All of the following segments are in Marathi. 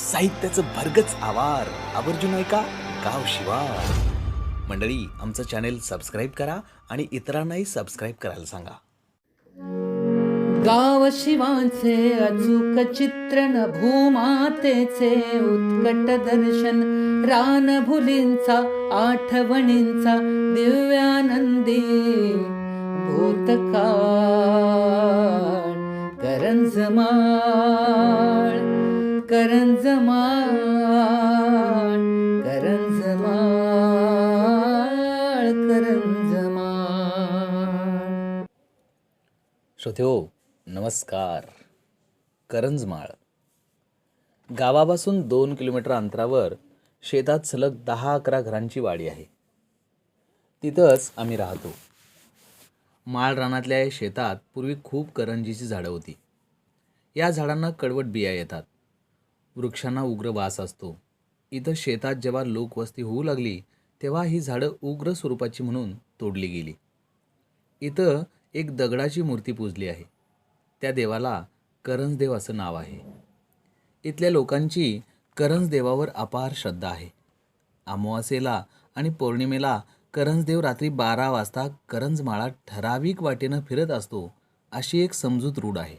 साहित्याचं भरगच आवार. आवर्जून ऐका गाव शिवार मंडळी आमचं चॅनेल सबस्क्राईब करा आणि इतरांनाही सबस्क्राईब करायला सांगा. गाव शिवाचे अचूक चित्रण भूमातेचे उत्कट दर्शन रान भुलींचा आठवणींचा दिव्यानंदी भूतकाळ. करंजमाळ करंजमाळ करंजमाळ करंजमाळ. श्रोतेहो नमस्कार. करंजमाळ. गावापासून दोन किलोमीटर अंतरावर शेतात सलग दहा अकरा घरांची वाडी आहे. तिथंच आम्ही राहतो. माळ रानातल्या शेतात पूर्वी खूप करंजीची झाडं होती. या झाडांना कडवट बिया येतात. वृक्षांना उग्र वास असतो. इथं शेतात जेव्हा लोकवस्ती होऊ लागली तेव्हा ही झाडं उग्र स्वरूपाची म्हणून तोडली गेली. इथं एक दगडाची मूर्ती पूजली आहे. त्या देवाला करंजदेव असं नाव आहे. इथल्या लोकांची करंजदेवावर अपार श्रद्धा आहे. अमावास्येला आणि पौर्णिमेला करंजदेव रात्री बारा वाजता करंजमाळा ठराविक वाटेनं फिरत असतो अशी एक समजूत रूढ आहे.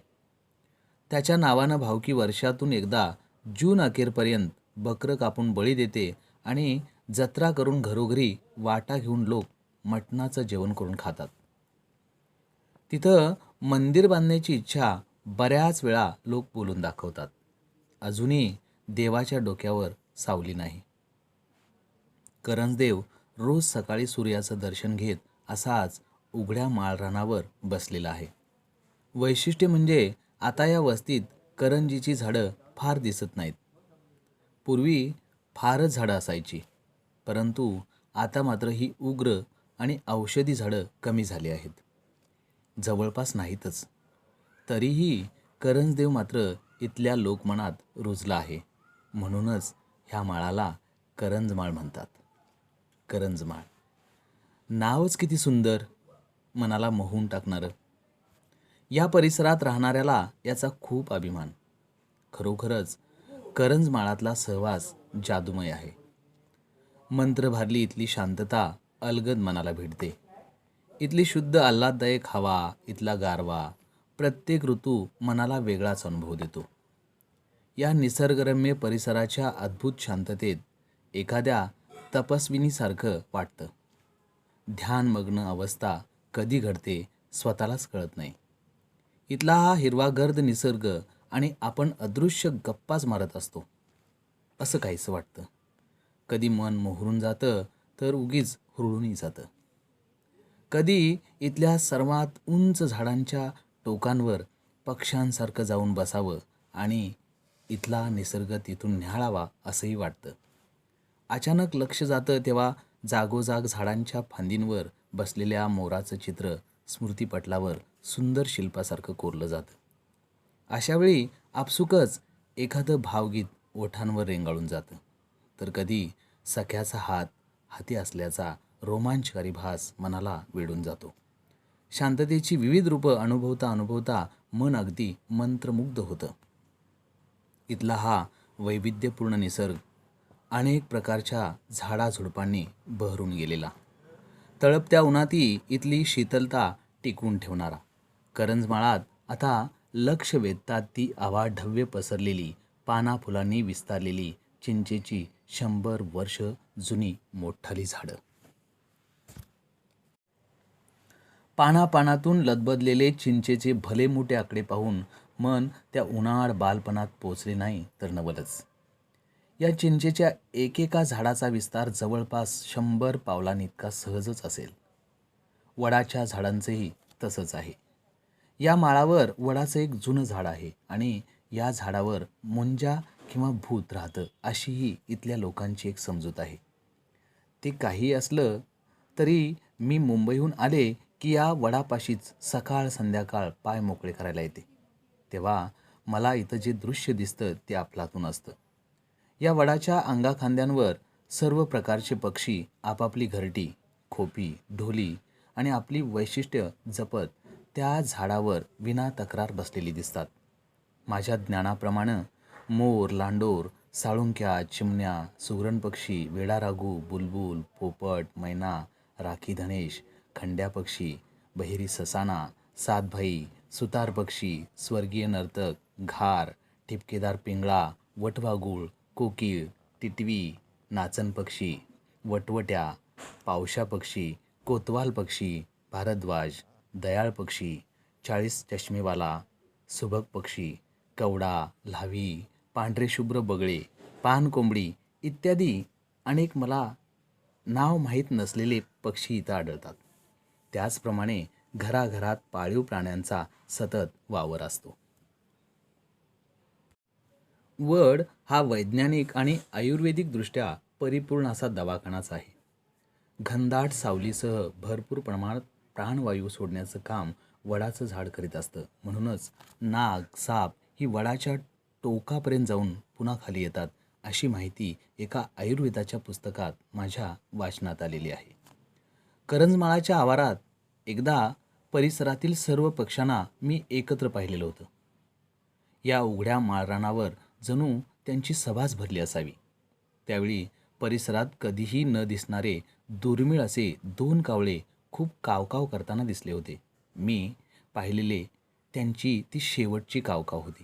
त्याच्या नावानं भावकी वर्षातून एकदा जून अखेरपर्यंत बकरं कापून बळी देते आणि जत्रा करून घरोघरी वाटा घेऊन लोक मटणाचं जेवण करून खातात. तिथं मंदिर बांधण्याची इच्छा बऱ्याच वेळा लोक बोलून दाखवतात. अजूनही देवाच्या डोक्यावर सावली नाही. करंजदेव रोज सकाळी सूर्याचं दर्शन घेत असाच उघड्या माळरानावर बसलेला आहे. वैशिष्ट्य म्हणजे आता या वस्तीत करंजीची झाडं फार दिसत नाहीत. पूर्वी फारच झाडं असायची परंतु आता मात्र ही उग्र आणि औषधी झाडं कमी झाली आहेत. जवळपास नाहीतच. तरीही करंजदेव मात्र इथल्या लोकमनात रुजला आहे. म्हणूनच ह्या माळाला करंजमाळ म्हणतात. करंजमाळ. नावच किती सुंदर मनाला मोहून टाकणारं. या परिसरात राहणाऱ्याला याचा खूप अभिमान. खरोखरच करंजमाळातला सहवास जादूमय आहे. मंत्रभारली इथली शांतता अलगद मनाला भिडते. इथली शुद्ध आल्हाददायक हवा इथला गारवा प्रत्येक ऋतू मनाला वेगळाच अनुभव देतो. या निसर्गरम्य परिसराच्या अद्भुत शांततेत एखाद्या तपस्विनीसारखं वाटतं. ध्यानमग्न अवस्था कधी घडते स्वतःलाच कळत नाही. इथला हा हिरवागर्द निसर्ग आणि आपण अदृश्य गप्पाच मारत असतो. असं काहीसं वाटतं. कधी मन मोहरून जातं तर उगीच हुरळूनही जातं. कधी इथल्या सर्वात उंच झाडांच्या टोकांवर पक्ष्यांसारखं जाऊन बसावं आणि इथला निसर्ग तिथून न्याहाळावा असंही वाटतं. अचानक लक्ष जातं तेव्हा जागोजाग झाडांच्या फांदींवर बसलेल्या मोराचं चित्र स्मृतीपटलावर सुंदर शिल्पासारखं कोरलं जातं. अशावेळी आपसुकच एखादं भावगीत ओठांवर रेंगाळून जातं. तर कधी सख्याचा हात हाती असल्याचा रोमांचकारी भास मनाला वेढून जातो. शांततेची विविध रूपं अनुभवता अनुभवता मन अगदी मंत्रमुग्ध होतं. इथला हा वैविध्यपूर्ण निसर्ग अनेक प्रकारच्या झाडाझुडपांनी बहरून गेलेला. तळपत्या उन्हाती इथली शीतलता टिकवून ठेवणारा. करंजमाळात आता लक्ष वेधतात ती अवाढव्य पसरलेली पाना फुलांनी विस्तारलेली चिंचेची शंभर वर्ष जुनी मोठाली झाडं. पानापानातून लदबदलेले चिंचेचे भले मोठे आकडे पाहून मन त्या उन्हाळ बालपणात पोचले नाही तर नवलच. या चिंचेच्या एकेका झाडाचा विस्तार जवळपास शंभर पावलांइतका सहजच असेल. वडाच्या झाडांचंही तसंच आहे. या माळावर वडाचं एक जुनं झाड आहे आणि या झाडावर मुंजा किंवा भूत राहतं अशीही इथल्या लोकांची एक समजूत आहे. ते काही असलं तरी मी मुंबईहून आले की या वडापाशीच सकाळ संध्याकाळ पाय मोकळे करायला येते. तेव्हा मला इथं जे दृश्य दिसतं ते आपलातून असतं. या वडाच्या अंगाखांद्यांवर सर्व प्रकारचे पक्षी आपापली घरटी खोपी ढोली आणि आपली वैशिष्ट्य जपत त्या झाडावर विना तक्रार बसलेली दिसतात. माझ्या ज्ञानाप्रमाणे मोर लांडोर साळुंक्या चिमण्या सुगरण पक्षी वेडारागू बुलबुल पोपट मैना राखी धनेश खंड्या पक्षी बहिरी ससाना सातभाई सुतार पक्षी स्वर्गीय नर्तक घार ठिपकेदार पिंगळा वटवागूळ कोकीळ तितवी नाचन पक्षी वटवट्या पावशा पक्षी कोतवाल पक्षी भारद्वाज दयाळ पक्षी चाळीस चष्मेवाला सुबक पक्षी कवडा लावी पांढरे शुभ्र बगळे पान कोंबडी इत्यादी अनेक मला नाव माहीत नसलेले पक्षी इथं आढळतात. त्याचप्रमाणे घराघरात पाळीव प्राण्यांचा सतत वावर असतो. वड हा वैज्ञानिक आणि आयुर्वेदिकदृष्ट्या परिपूर्ण असा दवाखानाच आहे. घनदाट सावलीसह भरपूर प्रमाणात प्राणवायू सोडण्याचं काम वडाचं झाड करीत असतं. म्हणूनच नाग साप ही वडाच्या टोकापर्यंत जाऊन पुन्हा खाली येतात अशी माहिती एका आयुर्वेदाच्या पुस्तकात माझ्या वाचनात आलेली आहे. करंजमाळाच्या आवारात एकदा परिसरातील सर्व पक्ष्यांना मी एकत्र पाहिलेलं होतं. या उघड्या माळरानावर जणू त्यांची सभाच भरली असावी. त्यावेळी परिसरात कधीही न दिसणारे दुर्मिळ असे दोन कावळे खूप कावकाव करताना दिसले होते. मी पाहिलेले त्यांची ती शेवटची कावकाव होती.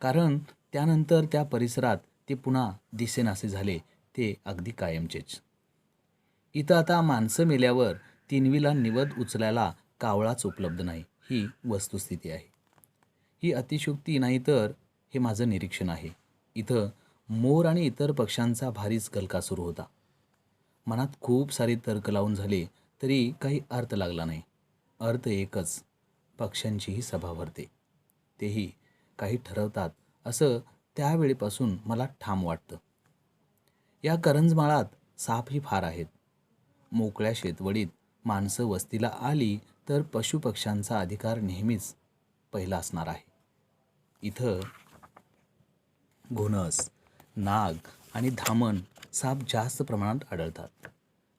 कारण त्यानंतर त्या परिसरात ते पुन्हा दिसेनासे झाले ते अगदी कायमचेच. इथं आता माणसं मेल्यावर तिनवीला निवद उचलायला कावळाच उपलब्ध नाही ही वस्तुस्थिती आहे. ही अतिशुक्ती नाही तर हे माझं निरीक्षण आहे. इथं मोर आणि इतर पक्ष्यांचा भारीच गलका सुरू होता. मनात खूप सारे तर्क लावून झाले तरी काही अर्थ लागला नाही. अर्थ एकच पक्ष्यांचीही सभा भरते. तेही काही ठरवतात असं त्यावेळेपासून मला ठाम वाटतं. या करंजमाळात सापही फार आहेत. मोकळ्या शेतवडीत माणसं वस्तीला आली तर पशुपक्ष्यांचा अधिकार नेहमीच पहिला असणार आहे. इथं घोणस नाग आणि धामण साप जास्त प्रमाणात आढळतात.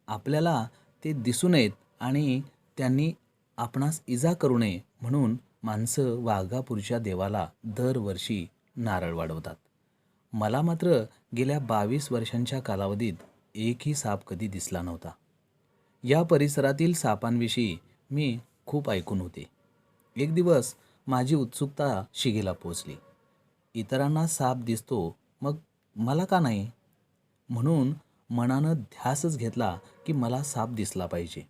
आपल्याला ते दिसू नयेत आणि त्यांनी आपणास इजा करू नये म्हणून माणसं वाघापूरच्या देवाला दरवर्षी नारळ वाढवतात. मला मात्र गेल्या बावीस वर्षांच्या कालावधीत एकही साप कधी दिसला नव्हता. या परिसरातील सापांविषयी मी खूप ऐकून होते. एक दिवस माझी उत्सुकता शिगेला पोचली इतरांना साप दिसतो मग मला का नाही? म्हणून मनानं ध्यासच घेतला की मला साप दिसला पाहिजे.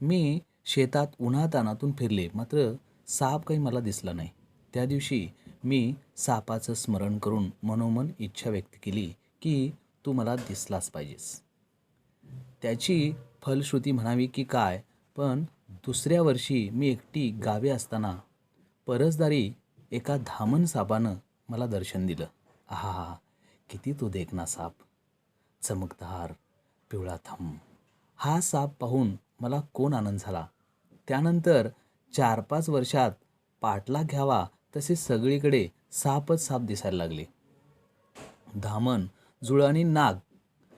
मी शेतात उन्हातानातून फिरले मात्र साप काही मला दिसला नाही. त्या दिवशी मी सापाचं स्मरण करून मनोमन इच्छा व्यक्त केली की तू मला दिसलाच पाहिजेस. त्याची फलश्रुती म्हणावी की काय पण दुसऱ्या वर्षी मी एकटी गावी असताना परसदारी एका धामन सापानं मला दर्शन दिलं. आहा किती तो देखना साप. चमकदार पिवळा थंब हा साप पाहून मला कोण आनंद झाला? त्यानंतर चार पाच वर्षात पाटला घ्यावा तसे सगळीकडे सापच साप दिसायला लागले. धामण जुळ आणि नाग.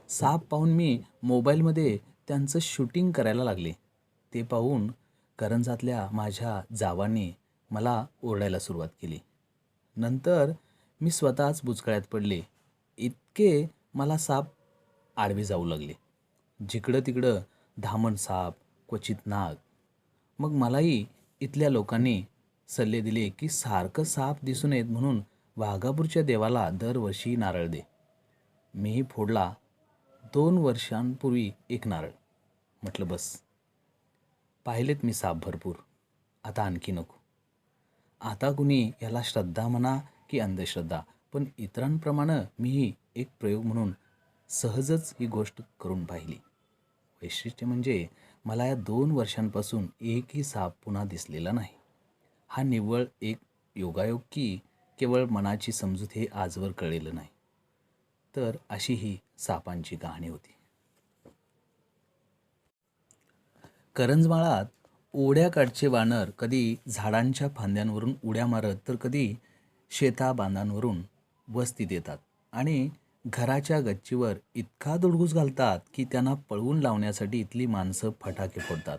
साप पाहून मी मोबाईलमध्ये त्यांचं शूटिंग करायला लागले. ते पाहून करंजातल्या माझ्या जावांनी मला ओरडायला सुरुवात केली. नंतर मी स्वतःच बुचकळ्यात पडले. इतके मला साप आडवे जाऊ लागले. जिकडं तिकडं धामण साप क्वचित नाग. मग मलाही इथल्या लोकांनी सल्ले दिले की सारखं साप दिसून नयेत म्हणून वाघापूरच्या देवाला दरवर्षी नारळ दे. मीही फोडला दोन वर्षांपूर्वी एक नारळ. म्हटलं बस. पाहिलेत मी साप भरपूर. आता आणखी नको. आता कुणी याला श्रद्धा म्हणा की अंधश्रद्धा पण इतरांप्रमाणे मीही एक प्रयोग म्हणून सहजच ही गोष्ट करून पाहिली. वैशिष्ट्य म्हणजे मला या दोन वर्षांपासून एकही साप पुन्हा दिसलेला नाही. हा निव्वळ एक योगायोग की केवळ मनाची समजूत हे आजवर कळलेलं नाही. तर अशी ही सापांची कहाणी होती. करंजमाळात ओढ्याकाठचे वानर कधी झाडांच्या फांद्यांवरून उड्या मारत तर कधी शेता बांधांवरून वस्ती देतात. आणि घराच्या गच्चीवर इतका दुडगूस घालतात की त्यांना पळवून लावण्यासाठी इथली माणसं फटाके फोडतात.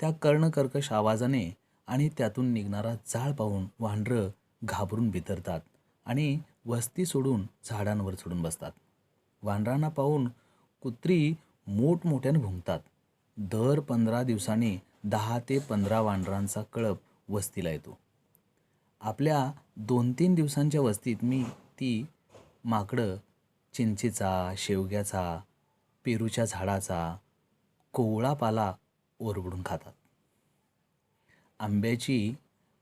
त्या कर्णकर्कश आवाजाने आणि त्यातून निघणारा जाळ पाहून वांढरं घाबरून बिथरतात आणि वस्ती सोडून झाडांवर चढून बसतात. वांढरांना पाहून कुत्री मोठमोठ्याने भुंकतात. दर पंधरा दिवसांनी दहा ते पंधरा वांढरांचा कळप वस्तीला येतो. आपल्या दोन तीन दिवसांच्या वस्तीत मी ती माकडं चिंचेचा शेवग्याचा पेरूच्या झाडाचा कोवळा पाला ओरबडून खातात. आंब्याची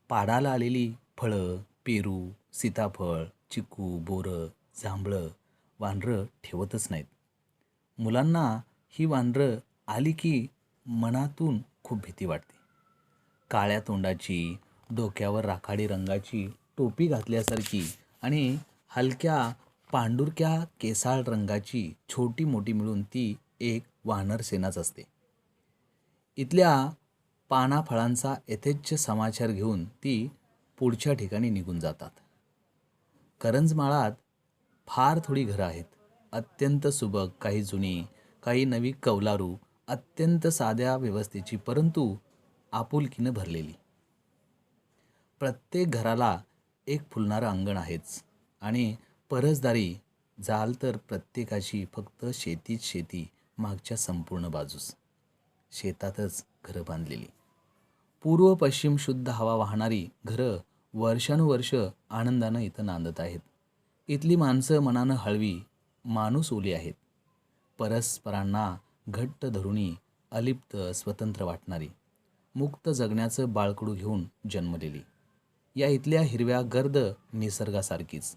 पाडाला आलेली फळं पेरू सीताफळ चिकू बोरं जांभळं वानरं ठेवतच नाहीत. मुलांना ही वानरं आली की मनातून खूप भीती वाटते. काळ्या तोंडाची डोक्यावर राखाडी रंगाची टोपी घातल्यासारखी आणि हलक्या पांडुरक्या केसाळ रंगाची छोटी मोठी मिळून ती एक वानर सेनाच असते. इथल्या पानाफळांचा यथेच्छ समाचार घेऊन ती पुढच्या ठिकाणी निघून जातात. करंजमाळात फार थोडी घरं आहेत. अत्यंत सुबक काही जुनी काही नवी कौलारू अत्यंत साध्या व्यवस्थेची परंतु आपुलकीनं भरलेली. प्रत्येक घराला एक फुलणारं अंगण आहेच आणि परसदारी जाल तर प्रत्येकाची फक्त शेतीच शेती मागच्या संपूर्ण बाजूस. शेतातच घरं बांधलेली. पूर्व पश्चिम शुद्ध हवा वाहणारी घरं वर्षानुवर्ष आनंदानं इथं नांदत आहेत. इथली माणसं मनानं हळवी माणूस ओली आहेत. परस्परांना घट्ट धरुणी अलिप्त स्वतंत्र वाटणारी मुक्त जगण्याचं बाळकडू घेऊन जन्मलेली. या इथल्या हिरव्या गर्द निसर्गासारखीच.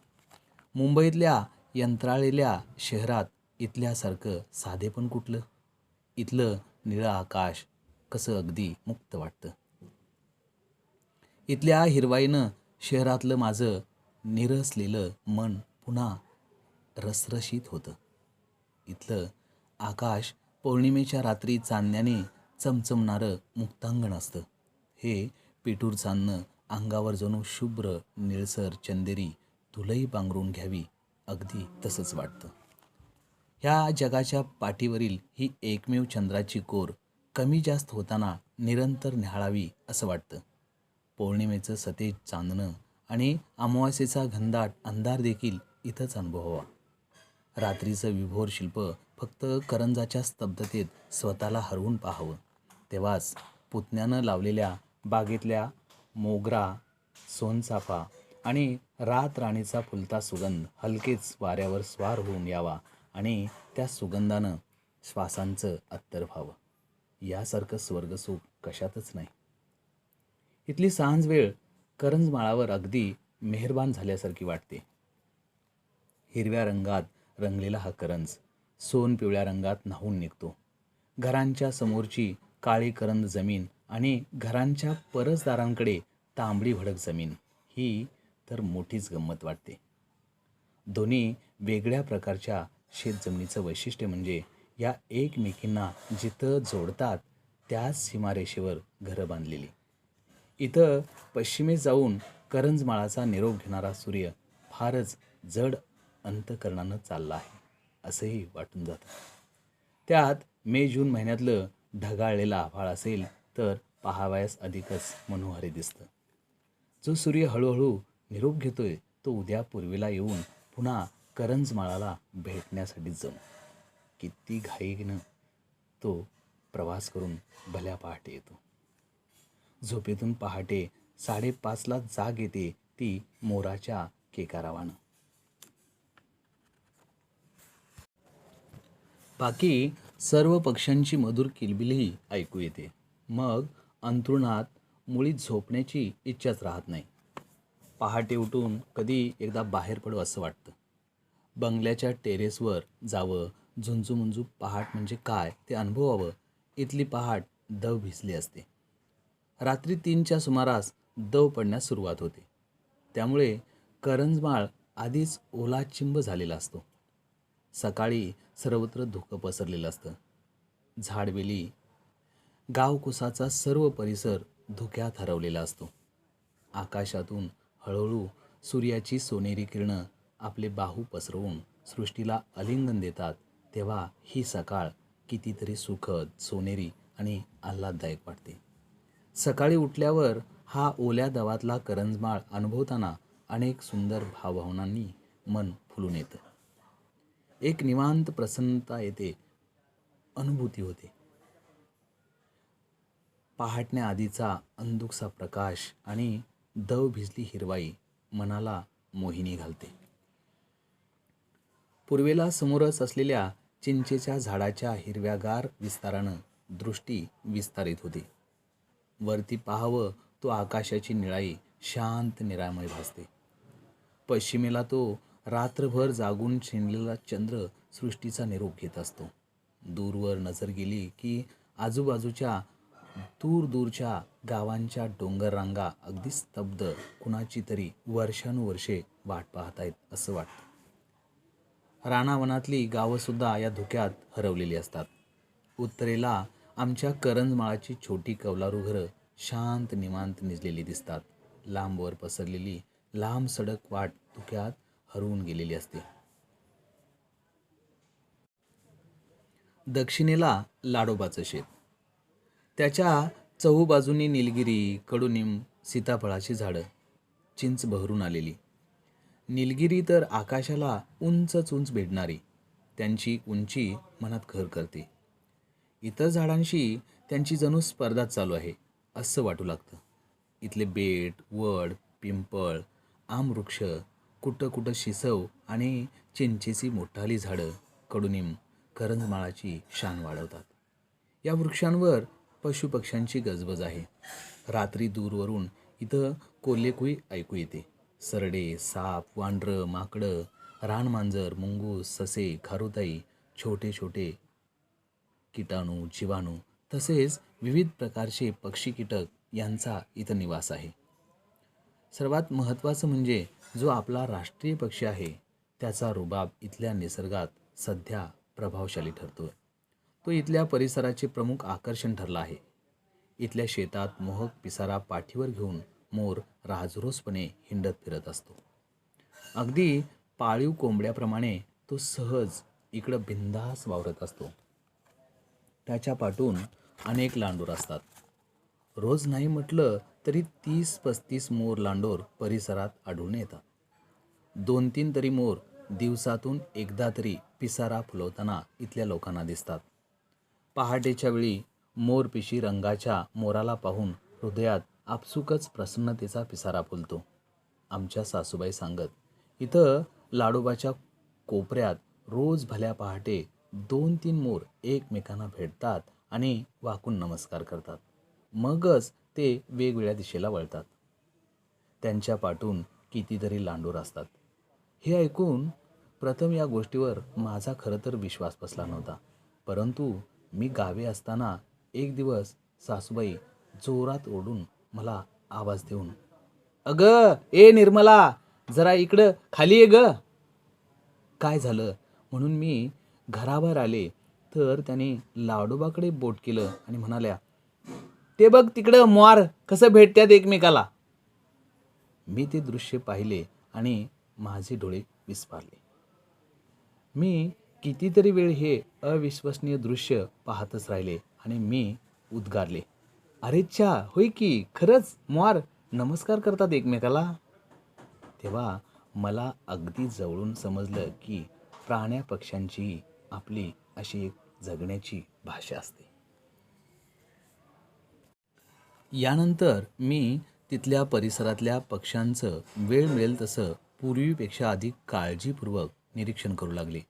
मुंबईतल्या यंत्राळलेल्या शहरात इथल्यासारखं साधे पण कुठलं? इथलं निळं आकाश कसं अगदी मुक्त वाटतं? इथल्या हिरवाईनं शहरातलं माझं निरसलेलं मन पुन्हा रसरशीत होतं. इथलं आकाश पौर्णिमेच्या रात्री चांदण्याने चमचमणारं मुक्तांगण असतं. हे पिठूर चांदणं अंगावर जणू शुभ्र निळसर चंदेरी तुलाही पांघरून घ्यावी अगदी तसंच वाटतं. ह्या जगाच्या पाठीवरील ही एकमेव चंद्राची कोर कमी जास्त होताना निरंतर न्याहाळावी असं वाटतं. पौर्णिमेचं सतेज चांदणं आणि अमावास्येचा घनदाट अंधार देखील इथंच अनुभवावा. रात्रीचं विभोर शिल्प फक्त करंजाच्या स्तब्धतेत स्वतःला हरवून पाहावं. तेव्हाच पुतण्यानं लावलेल्या बागेतल्या मोगरा सोनचाफा आणि रात राणीचा फुलता सुगंध हलकेच वाऱ्यावर स्वार होऊन यावा आणि त्या सुगंधानं श्वासांचं अत्तर व्हावं. यासारखं स्वर्गसुख कशातच नाही. इथली सांज वेळ करंजमाळावर अगदी मेहरबान झाल्यासारखी वाटते. हिरव्या रंगात रंगलेला हा करंज सोन पिवळ्या रंगात न्हावून निघतो. घरांच्या समोरची काळी करंद जमीन आणि घरांच्या परसदारांकडे तांबडी भडक जमीन ही तर मोठीच गंमत वाटते. दोन्ही वेगळ्या प्रकारच्या शेतजमिनीचं वैशिष्ट्य म्हणजे या एकमेकींना जिथं जोडतात त्याच सीमारेषेवर घरं बांधलेली. इथं पश्चिमेस जाऊन करंजमाळाचा निरोप घेणारा सूर्य फारच जड अंतकरणानं चालला आहे असंही वाटून जातं. त्यात मे जून महिन्यातलं ढगाळलेलं आभाळ असेल तर पहावयास अधिकच मनोहारी दिसतं. जो सूर्य हळूहळू निरोप घेतोय तो उद्या पूर्वेला येऊन पुन्हा करंजमाळाला भेटण्यासाठी जाऊन किती घाईनं तो प्रवास करून भल्या पहाटे येतो. झोपेतून पहाटे साडेपाचला जाग येते ती मोराच्या केकारावानं. बाकी सर्व पक्ष्यांची मधुर किलबिलही ऐकू येते. मग अंथरुणात मुळी झोपण्याची इच्छाच राहत नाही. पहाटे उठून कधी एकदा बाहेर पडू असं वाटतं. बंगल्याच्या टेरेसवर जावं झुंजूमुंजू पहाट म्हणजे काय ते अनुभवावं इथली पहाट दव भिजली असते. रात्री तीनच्या सुमारास दव पडण्यास सुरुवात होते. त्यामुळे करंजमाळ आधीच ओलाचिंब झालेला असतो. सकाळी सर्वत्र धुकं पसरलेलं असतं. झाडवेली गावकुसाचा सर्व परिसर धुक्यात हरवलेला असतो. आकाशातून हळूहळू सूर्याची सोनेरी किरणं आपले बाहू पसरवून सृष्टीला आलिंगन देतात तेव्हा ही सकाळ कितीतरी सुखद सोनेरी आणि आल्हाददायक वाटते. सकाळी उठल्यावर हा ओल्या दवातला करंजमाळ अनुभवताना अनेक सुंदर भावभावनांनी मन फुलून येतं. एक निवांत प्रसन्नता येते अनुभूती होते. पहाटण्याआधीचा अंधुकसा प्रकाश आणि दव भिजली हिरवाई मनाला मोहिनी घालते. पूर्वेला समोरच असलेल्या चिंचेच्या झाडाच्या हिरव्यागार विस्तारानं दृष्टी विस्तारित होते. वरती पाहावं तो आकाशाची निळाई शांत निरामय भासते. पश्चिमेला तो रात्रभर जागून शिनलेला चंद्र सृष्टीचा निरोप घेत असतो. दूरवर नजर गेली की आजूबाजूच्या दूर दूरच्या गावांच्या डोंगररांगा अगदी स्तब्ध कुणाची तरी वर्षानुवर्षे वाट पाहत आहेत असं वाटतं. रानावनातली गावंसुद्धा या धुक्यात हरवलेली असतात. उत्तरेला आमच्या करंजमाळाची छोटी कौलारू घरं शांत निवांत निजलेली दिसतात. लांबवर पसरलेली लांब सडक वाट धुक्यात हरवून गेलेली असते. दक्षिणेला लाडोबाचं शेत. त्याच्या चहूबाजूनी निलगिरी कडुनिंब सीताफळाची झाडं चिंच बहरून आलेली. निलगिरी तर आकाशाला उंचच उंच भेटणारी त्यांची उंची मनात घर करते. इतर झाडांशी त्यांची जणू स्पर्धाच चालू आहे असं वाटू लागतं. इथले बेट वड पिंपळ आमवृक्ष कुठं कुठं शिसव आणि चिंचेची मोठाली झाडं कडुनिंब करंजमाळाची शान वाढवतात. या वृक्षांवर पशुपक्ष्यांची गजबज आहे. रात्री दूरवरून इथं कोल्हेकुई ऐकू येते. सरडे साप वांढरं माकडं रानमांजर मुंगूस ससे खारुताई छोटे छोटे किटाणू जीवाणू तसेच विविध प्रकारचे पक्षी कीटक यांचा इथं निवास आहे. सर्वात महत्त्वाचं म्हणजे जो आपला राष्ट्रीय पक्षी आहे त्याचा रुबाब इथल्या निसर्गात सध्या प्रभावशाली ठरतो तो इथल्या परिसराचे प्रमुख आकर्षण ठरला आहे. इथल्या शेतात मोहक पिसारा पाठीवर घेऊन मोर राजरोसपणे हिंडत फिरत असतो. अगदी पाळीव कोंबड्याप्रमाणे तो सहज इकडं बिंदास वावरत असतो. त्याच्या पाठून अनेक लांडोर असतात. रोज नाही म्हटलं तरी तीस पस्तीस मोर लांडोर परिसरात आढळून येतात. दोन तीन तरी मोर दिवसातून एकदा तरी पिसारा फुलवताना इथल्या लोकांना दिसतात. पहाटेच्या वेळी मोरपिशी रंगाच्या मोराला पाहून हृदयात आपसुकच प्रसन्नतेचा पिसारा फुलतो. आमच्या सासूबाई सांगत इथं लाडोबाच्या कोपऱ्यात रोज भल्या पहाटे दोन तीन मोर एकमेकांना भेटतात आणि वाकून नमस्कार करतात. मगच ते वेगवेगळ्या दिशेला वळतात. त्यांच्या पाठून कितीतरी लांडूर असतात. हे ऐकून प्रथम या गोष्टीवर माझा खरं तर विश्वास बसला नव्हता. परंतु मी गावी असताना एक दिवस सासूबाई जोरात ओढून मला आवाज देऊन अग ए निर्मला जरा इकडं खाली ये ग. काय झालं? म्हणून मी घराबाहेर आले. तर त्याने लाडोबाकडे बोट केलं आणि म्हणाल्या ते बघ तिकडं मोर कसं भेटत्यात एकमेकाला. मी ते दृश्य पाहिले आणि माझे डोळे विस्पारले. मी कितीतरी वेळ हे अविश्वसनीय दृश्य पाहतच राहिले आणि मी उद्गारले. अरेच्छा होय की? खरंच? मुआर नमस्कार करतात एकमेकाला. तेव्हा मला अगदी जवळून समजलं की प्राण्या पक्ष्यांची आपली अशी एक जगण्याची भाषा असते. यानंतर मी तिथल्या परिसरातल्या पक्ष्यांचं वेळ मिळेल तसं पूर्वीपेक्षा अधिक काळजीपूर्वक निरीक्षण करू लागले.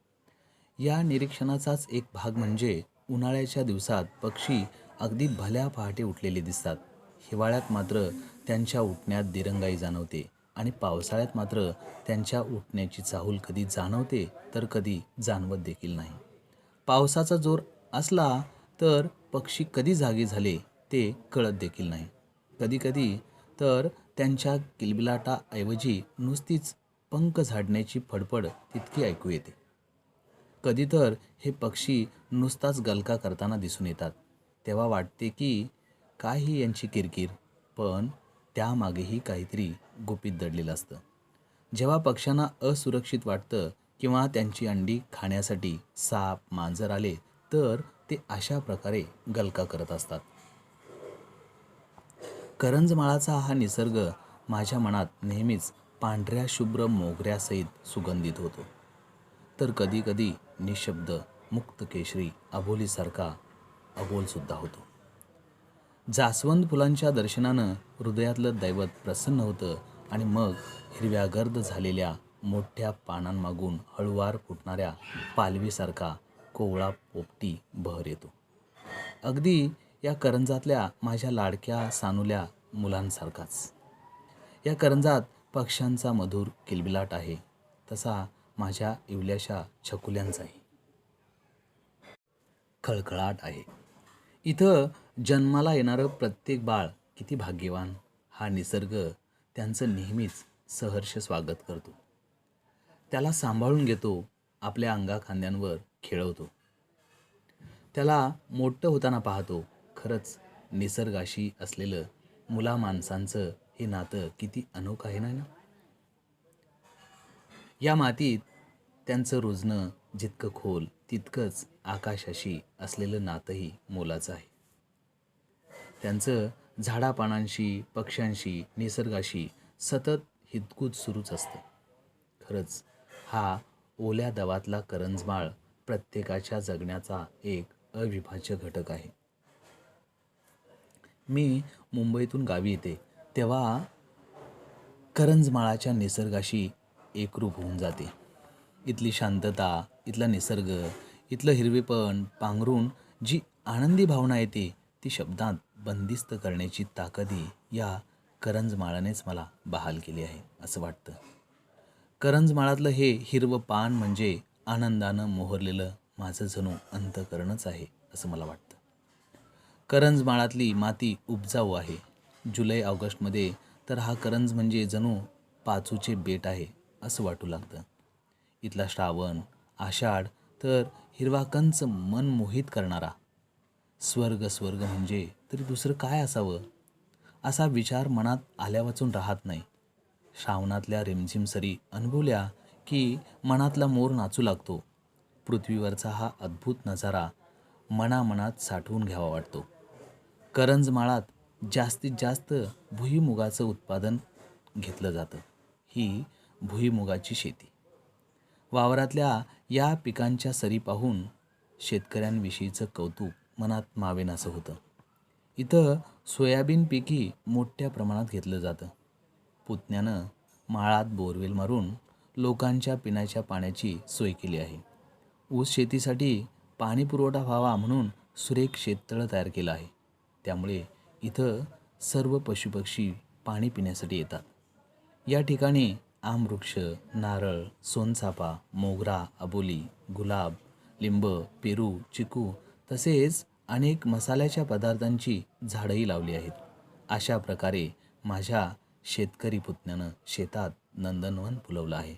या निरीक्षणाचाच एक भाग म्हणजे उन्हाळ्याच्या दिवसात पक्षी अगदी भल्या पहाटे उठलेले दिसतात. हिवाळ्यात मात्र त्यांच्या उठण्यात दिरंगाई जाणवते आणि पावसाळ्यात मात्र त्यांच्या उठण्याची चाहूल कधी जाणवते तर कधी जाणवत देखील नाही. पावसाचा जोर असला तर पक्षी कधी जागे झाले ते कळत देखील नाही. कधीकधी तर त्यांच्या किलबिलाटाऐवजी नुसतीच पंख झाडण्याची फडफड तितकी ऐकू येते. कधी तर हे पक्षी नुसताच गलका करताना दिसून येतात. तेव्हा वाटते की काय ही यांची किरकिर पण त्यामागेही काहीतरी गुपित दडलेलं असतं. जेव्हा पक्ष्यांना असुरक्षित वाटतं किंवा त्यांची अंडी खाण्यासाठी साप मांजर आले तर ते अशा प्रकारे गलका करत असतात. करंजमाळाचा हा निसर्ग माझ्या मनात नेहमीच पांढऱ्या शुभ्र मोगऱ्यासहित सुगंधित होतो. तर कधीकधी निशब्द मुक्त केशरी अबोलीसारखा अबोलसुद्धा होतो. जास्वंद फुलांच्या दर्शनानं हृदयातलं दैवत प्रसन्न होतं आणि मग हिरव्या गर्द झालेल्या मोठ्या पानांमागून हळुवार फुटणाऱ्या पालवीसारखा कोवळा पोपटी बहर येतो. अगदी या करंजातल्या माझ्या लाडक्या सानुल्या मुलांसारखाच. या करंजात पक्ष्यांचा मधुर किलबिलाट आहे. तसा माझ्या इवल्याशा छकुल्यांचाही. खळखळाट आहे. इथं जन्माला येणारं प्रत्येक बाळ किती भाग्यवान हा निसर्ग त्यांचं नेहमीच सहर्ष स्वागत करतो. त्याला सांभाळून घेतो आपल्या अंगाखांद्यांवर खेळवतो. त्याला मोठं होताना पाहतो खरंच निसर्गाशी असलेलं मुला माणसांचं हे नातं किती अनोखं आहे ना? या मातीत त्यांचं रुजणं जितकं खोल तितकंच आकाशाशी असलेलं नातंही मोलाचं आहे. त्यांचं झाडापानांशी पक्ष्यांशी निसर्गाशी सतत हितकूत सुरूच असतं. खरंच हा ओल्या दवातला करंजमाळ प्रत्येकाच्या जगण्याचा एक अविभाज्य घटक आहे. मी मुंबईतून गावी येते तेव्हा करंजमाळाच्या निसर्गाशी एकरूप होऊन जाते. इथली शांतता इथला निसर्ग इथलं हिरवेपण पांघरून जी आनंदी भावना येते ती शब्दांत बंदिस्त करण्याची ताकदी या करंजमाळानेच मला बहाल केली आहे असं वाटतं. करंजमाळातलं हे हिरवं पान म्हणजे आनंदानं मोहरलेलं माझं जणू अंतकरणच आहे असं मला वाटतं. करंजमाळातली माती उपजाऊ आहे. जुलै ऑगस्टमध्ये तर हा करंज म्हणजे जणू पाचूचे बेट आहे असं वाटू लागतं. इथला श्रावण आषाढ तर हिरवा कंच मन मोहित करणारा. स्वर्ग स्वर्ग म्हणजे तरी दुसरं काय असावं? असा विचार मनात आल्यावाचून राहत नाही. श्रावणातल्या रिमझिम सरी अनुभवल्या की मनातला मोर नाचू लागतो. पृथ्वीवरचा हा अद्भुत नजारा मनामनात साठवून घ्यावा वाटतो. करंजमाळात जास्तीत जास्त भुईमुगाचं उत्पादन घेतलं जातं. ही भुईमुगाची शेती. वावरातल्या या पिकांच्या सरी पाहून शेतकऱ्यांविषयीचं कौतुक मनात मावेनासं होतं. इथं सोयाबीन पिकी मोठ्या प्रमाणात घेतलं जातं. पुतण्यानं माळात बोरवेल मारून लोकांच्या पिण्याच्या पाण्याची सोय केली आहे. ऊस शेतीसाठी पाणी पुरवठा व्हावा म्हणून सुरेख शेततळं तयार केलं आहे. त्यामुळे इथं सर्व पशुपक्षी पाणी पिण्यासाठी येतात. या ठिकाणी आमवृक्ष नारळ सोनचाफा मोगरा अबोली गुलाब लिंब पेरू चिकू तसेच अनेक मसाल्याच्या पदार्थांची झाडंही लावली आहेत. अशा प्रकारे माझ्या शेतकरी पुतण्यानं शेतात नंदनवन फुलवलं आहे.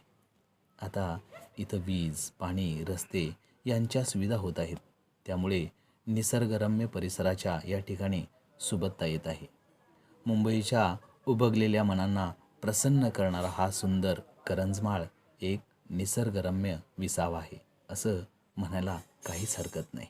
आता इथं वीज पाणी रस्ते यांच्या सुविधा होत आहेत. त्यामुळे निसर्गरम्य परिसराच्या या ठिकाणी सुबत्ता येत आहे. मुंबईच्या उबगलेल्या मनांना प्रसन्न करणारा हा सुंदर करंजमाळ एक निसर्गरम्य विसावा आहे असं म्हणायला काहीच हरकत नाही.